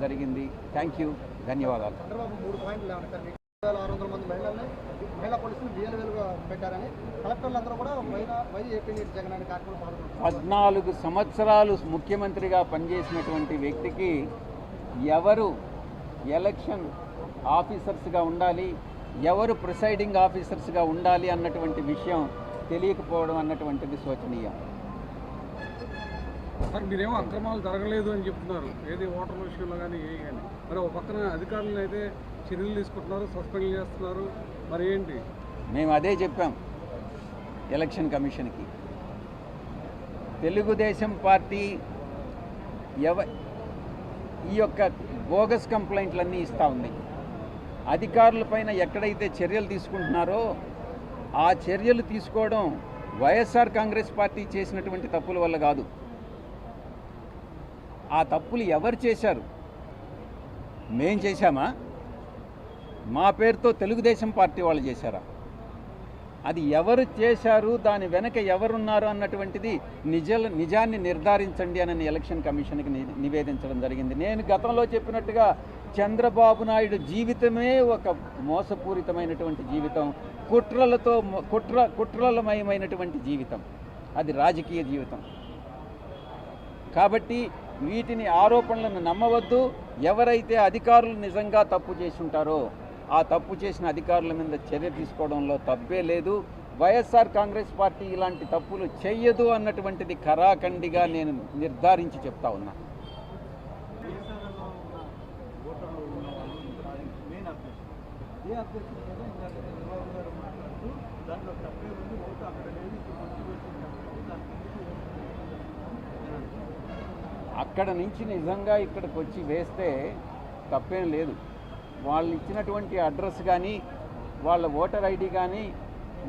జరిగింది. Thank you ధన్యవాదాలు. పద్నాలుగు సంవత్సరాలు ముఖ్యమంత్రిగా పనిచేసినటువంటి వ్యక్తికి ఎవరు ఎలక్షన్ ఆఫీసర్స్గా ఉండాలి ఎవరు ప్రిసైడింగ్ ఆఫీసర్స్గా ఉండాలి అన్నటువంటి విషయం తెలియకపోవడం అన్నటువంటిది శోచనీయం. సార్ మీరేమో అక్రమాలు జరగలేదు అని చెప్తున్నారు. ఏది ఓటర్ విషయంలో కానీ ఏ కానీ. మరి ఒక పక్కన అధికారులను అయితే చర్యలు తీసుకుంటున్నారు సస్పెండ్ చేస్తున్నారు. మరి ఏంటి? మేము అదే చెప్పాం ఎలక్షన్ కమిషన్కి. తెలుగుదేశం పార్టీ ఎవ ఈ యొక్క బోగస్ కంప్లైంట్లన్నీ ఇస్తూ ఉంది. అధికారులపైన ఎక్కడైతే చర్యలు తీసుకుంటున్నారో ఆ చర్యలు తీసుకోవడం వైఎస్ఆర్ కాంగ్రెస్ పార్టీ చేసినటువంటి తప్పుల వల్ల కాదు. ఆ తప్పులు ఎవరు చేశారు? మేం చేశామా? మా పేరుతో తెలుగుదేశం పార్టీ వాళ్ళు చేశారా? అది ఎవరు చేశారు? దాని వెనక ఎవరున్నారు అన్నటువంటిది నిజ నిజాన్ని నిర్ధారించండి అని ఎలక్షన్ కమిషన్కి నివేదించడం జరిగింది. నేను గతంలో చెప్పినట్టుగా చంద్రబాబు నాయుడు జీవితమే ఒక మోసపూరితమైనటువంటి జీవితం కుట్రలతో కుట్ర కుట్రలమయమైనటువంటి జీవితం. అది రాజకీయ జీవితం. కాబట్టి వీటిని ఆరోపణలను నమ్మవద్దు. ఎవరైతే అధికారులు నిజంగా తప్పు చేసి ఉంటారో ఆ తప్పు చేసిన అధికారుల మీద చర్య తీసుకోవడంలో తప్పే లేదు. వైఎస్ఆర్ కాంగ్రెస్ పార్టీ ఇలాంటి తప్పులు చెయ్యదు అన్నటువంటిది ఖరాఖండిగా నేను నిర్ధారించి చెప్తా ఉన్నా. అక్కడ నుంచి నిజంగా ఇక్కడికి వచ్చి వేస్తే తప్పేం లేదు. వాళ్ళు ఇచ్చినటువంటి అడ్రస్ కానీ వాళ్ళ ఓటర్ ఐడి కానీ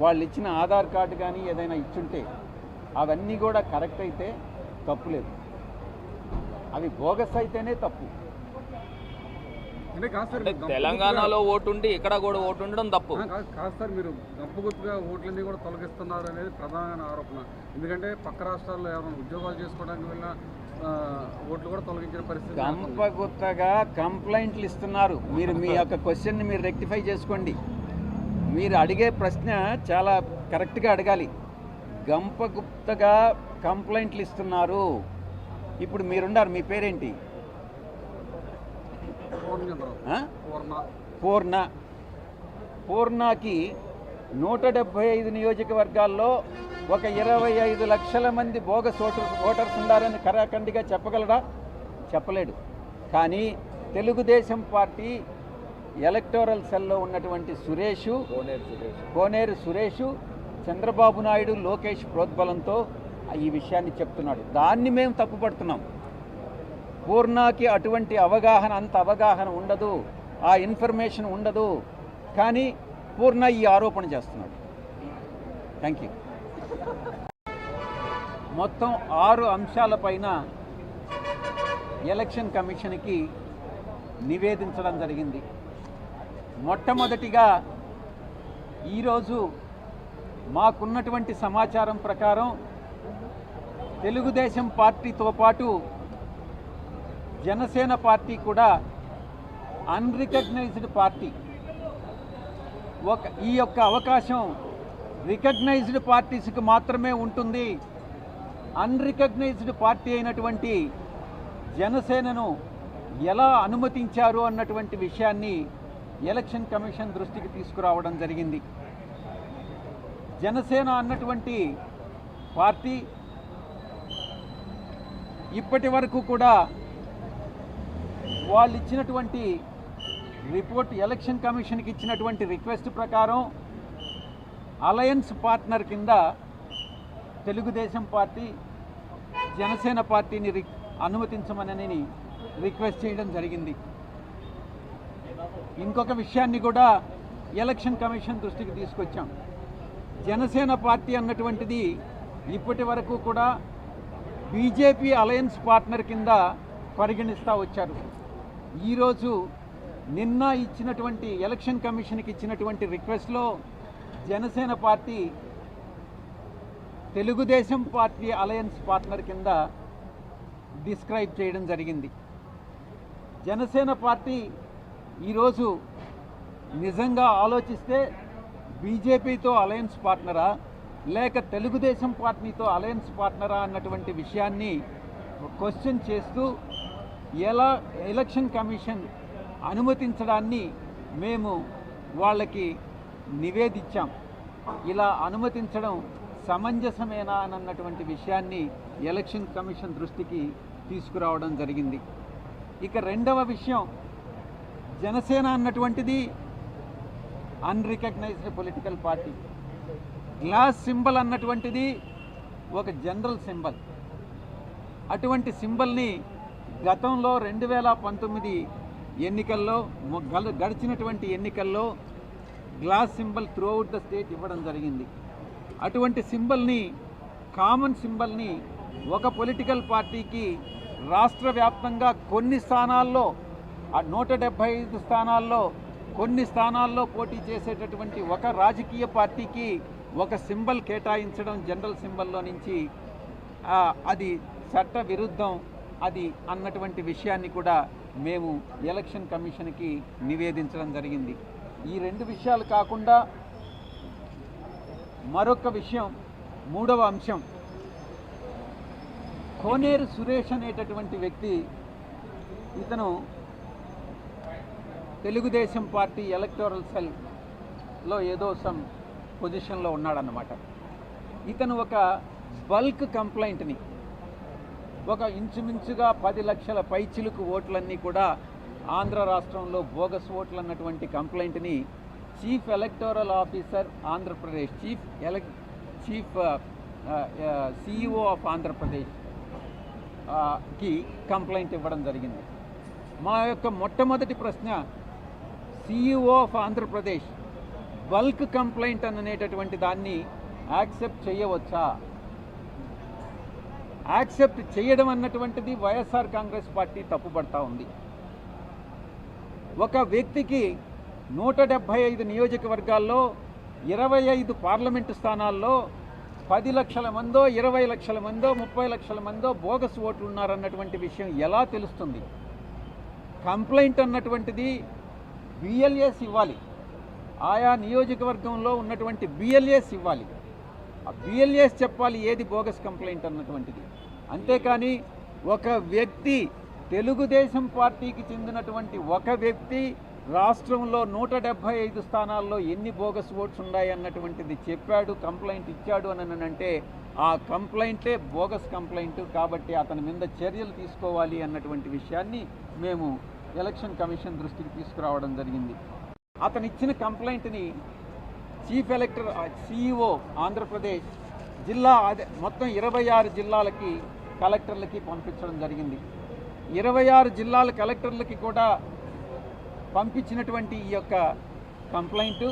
వాళ్ళు ఇచ్చిన ఆధార్ కార్డు కానీ ఏదైనా ఇచ్చుంటే అవన్నీ కూడా కరెక్ట్ అయితే తప్పు లేదు. అవి బోగస్ అయితేనే తప్పు. అంటే కాదు సార్ అంటే గంప తెలంగాణలో ఓటు ఉండి ఇక్కడ కూడా ఓటు ఉండడం తప్పు కాదు సార్ మీరు గంప గుర్తుగా ఓట్లన్నీ కూడా తొలగిస్తున్నారు అనేది ప్రధానమైన ఆరోపణ. ఎందుకంటే పక్క రాష్ట్రాల్లో ఎవరైనా ఉద్యోగాలు చేసుకోవడానికి వెళ్ళిన ఓట్లు కూడా తొలగించిన పరిస్థితి గంపగుత్తగా కంప్లైంట్లు ఇస్తున్నారు. మీరు మీ యొక్క క్వశ్చన్ని మీరు రెక్టిఫై చేసుకోండి. మీరు అడిగే ప్రశ్న చాలా కరెక్ట్గా అడగాలి. గంపగుప్తగా కంప్లైంట్లు ఇస్తున్నారు. ఇప్పుడు మీరున్నారు మీ పేరేంటి? పూర్ణ. పూర్ణ. పూర్ణకి నూట డెబ్భై ఐదు నియోజకవర్గాల్లో ఒక ఇరవై ఐదు లక్షల మంది బోగస్ ఓటర్ ఓటర్స్ ఉన్నారని కరాఖండిగా చెప్పగలడా? చెప్పలేడు. కానీ తెలుగుదేశం పార్టీ ఎలక్టోరల్ సెల్లో ఉన్నటువంటి సురేషు. కోనేరు సురేషు చంద్రబాబు నాయుడు లోకేష్ ప్రోద్బలంతో ఈ విషయాన్ని చెప్తున్నాడు. దాన్ని మేము తప్పుపడుతున్నాం. పూర్ణకి అటువంటి అవగాహన అంత అవగాహన ఉండదు. ఆ ఇన్ఫర్మేషన్ ఉండదు. కానీ పూర్ణ ఈ ఆరోపణ చేస్తున్నాడు. థ్యాంక్ యూ మొత్తం ఆరు అంశాలపైన ఎలక్షన్ కమిషన్కి నివేదించడం జరిగింది. మొట్టమొదటిగా ఈరోజు మాకున్నటువంటి సమాచారం ప్రకారం తెలుగుదేశం పార్టీతో పాటు జనసేన పార్టీ కూడా అన్రికగ్నైజ్డ్ పార్టీ. ఒక ఈ యొక్క అవకాశం రికగ్నైజ్డ్ పార్టీస్కి మాత్రమే ఉంటుంది. అన్రికగ్నైజ్డ్ పార్టీ అయినటువంటి జనసేనను ఎలా అనుమతించారు అన్నటువంటి విషయాన్ని ఎలక్షన్ కమిషన్ దృష్టికి తీసుకురావడం జరిగింది. జనసేన అన్నటువంటి పార్టీ ఇప్పటి వరకు కూడా వాళ్ళు ఇచ్చినటువంటి రిపోర్ట్ ఎలక్షన్ కమిషన్కి ఇచ్చినటువంటి రిక్వెస్ట్ ప్రకారం అలయన్స్ పార్ట్నర్ కింద తెలుగుదేశం పార్టీ జనసేన పార్టీని రి అనుమతించమనని రిక్వెస్ట్ చేయడం జరిగింది. ఇంకొక విషయాన్ని కూడా ఎలక్షన్ కమిషన్ దృష్టికి తీసుకొచ్చాం. జనసేన పార్టీ అన్నటువంటిది ఇప్పటి వరకు కూడా బీజేపీ అలయన్స్ పార్ట్నర్ కింద పరిగణిస్తూ వచ్చారు. ఈరోజు నిన్న ఇచ్చినటువంటి ఎలక్షన్ కమిషన్కి ఇచ్చినటువంటి రిక్వెస్ట్లో Janasena party Telugu Desam party alliance partner కింద డిస్క్రైబ్ చేయడం జరిగింది. జనసేన పార్టీ ఈరోజు నిజంగా ఆలోచిస్తే బీజేపీతో అలయన్స్ పార్ట్నరా లేక తెలుగుదేశం పార్టీతో అలయన్స్ పార్ట్నరా అన్నటువంటి విషయాన్ని క్వశ్చన్ చేస్తూ ఎలా ఎలక్షన్ కమిషన్ అనుమతించడాన్ని మేము వాళ్ళకి నివేదించాం. ఇలా అనుమతించడం సమంజసమేనా అని అన్నటువంటి విషయాన్ని ఎలక్షన్ కమిషన్ దృష్టికి తీసుకురావడం జరిగింది. ఇక రెండవ విషయం జనసేన అన్నటువంటిది unrecognised political party glass symbol అన్నటువంటిది ఒక జనరల్ సింబల్. అటువంటి సింబల్ని గతంలో రెండు వేల పంతొమ్మిది ఎన్నికల్లో గల- గడిచినటువంటి ఎన్నికల్లో glass symbol throughout the state ఇవ్వడం జరిగింది. అటువంటి సింబల్ని కామన్ సింబల్ని ఒక పొలిటికల్ పార్టీకి రాష్ట్ర వ్యాప్తంగా కొన్ని స్థానాల్లో ఆ నూట డెబ్భై ఐదు స్థానాల్లో కొన్ని స్థానాల్లో పోటీ చేసేటటువంటి ఒక రాజకీయ పార్టీకి ఒక సింబల్ కేటాయించడం జనరల్ సింబల్లో నుంచి అది చట్ట విరుద్ధం. అది అన్నటువంటి విషయాన్ని కూడా మేము ఎలక్షన్ కమిషన్కి నివేదించడం జరిగింది. ఈ రెండు విషయాలు కాకుండా మరొక విషయం మూడవ అంశం. కోనేరు సురేష్ అనేటటువంటి వ్యక్తి ఇతను తెలుగుదేశం పార్టీ ఎలక్టోరల్ సెల్లో ఏదో సమ్ పొజిషన్లో ఉన్నాడన్నమాట. ఇతను ఒక బల్క్ కంప్లైంట్ని ఒక ఇంచుమించుగా పది లక్షల పైచిలుకు ఓట్లన్నీ కూడా ఆంధ్ర రాష్ట్రంలో బోగస్ ఓట్లు అన్నటువంటి కంప్లైంట్ని chief electoral officer Andhra Pradesh chief ఎలక్ chief CEO of ఆంధ్రప్రదేశ్కి కంప్లైంట్ ఇవ్వడం జరిగింది. మా యొక్క మొట్టమొదటి ప్రశ్న CEO of Andhra Pradesh bulk complaint అనేటటువంటి దాన్ని యాక్సెప్ట్ చేయవచ్చా? యాక్సెప్ట్ చేయడం అన్నటువంటిది వైఎస్ఆర్ కాంగ్రెస్ పార్టీ తప్పుపడతా ఉంది. ఒక వ్యక్తికి నూట డెబ్భై ఐదు నియోజకవర్గాల్లో ఇరవై ఐదు పార్లమెంటు స్థానాల్లో పది లక్షల మందో ఇరవై లక్షల మందో ముప్పై లక్షల మందో బోగస్ ఓట్లు ఉన్నారన్నటువంటి విషయం ఎలా తెలుస్తుంది? కంప్లైంట్ అన్నటువంటిది బిఎల్ఏస్ ఇవ్వాలి. ఆయా నియోజకవర్గంలో ఉన్నటువంటి బిఎల్ఏస్ ఇవ్వాలి. బిఎల్ఏస్ చెప్పాలి ఏది బోగస్ కంప్లైంట్ అన్నటువంటిది. అంతేకాని ఒక వ్యక్తి తెలుగుదేశం పార్టీకి చెందినటువంటి ఒక వ్యక్తి రాష్ట్రంలో నూట డెబ్భై ఐదు స్థానాల్లో ఎన్ని బోగస్ ఓట్స్ ఉన్నాయి అన్నటువంటిది చెప్పాడు కంప్లైంట్ ఇచ్చాడు అని అంటే ఆ కంప్లైంటే బోగస్ కంప్లైంట్ కాబట్టి అతని మీద చర్యలు తీసుకోవాలి అన్నటువంటి విషయాన్ని మేము ఎలక్షన్ కమిషన్ దృష్టికి తీసుకురావడం జరిగింది. అతను ఇచ్చిన కంప్లైంట్ని చీఫ్ ఎలక్టర్ సిఇఓ ఆంధ్రప్రదేశ్ జిల్లా అదే మొత్తం ఇరవై ఆరు జిల్లాలకి కలెక్టర్లకి పంపించడం జరిగింది. ఇరవై ఆరు జిల్లాల కలెక్టర్లకి కూడా పంపించినటువంటి ఈ యొక్క కంప్లైంట్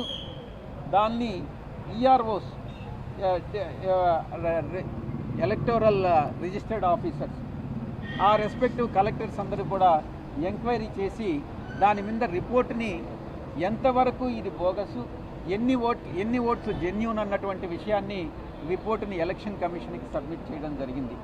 దాన్ని ఈఆర్ఓస్ ఎలక్టోరల్ రిజిస్టర్డ్ ఆఫీసర్స్ ఆ రెస్పెక్టివ్ కలెక్టర్స్ అందరూ కూడా ఎంక్వైరీ చేసి దాని మీద రిపోర్ట్ని ఎంతవరకు ఇది బోగసు ఎన్ని ఓట్ ఎన్ని ఓట్స్ జెన్యూన్ అన్నటువంటి విషయాన్ని రిపోర్టుని ఎలక్షన్ కమిషన్కి సబ్మిట్ చేయడం జరిగింది.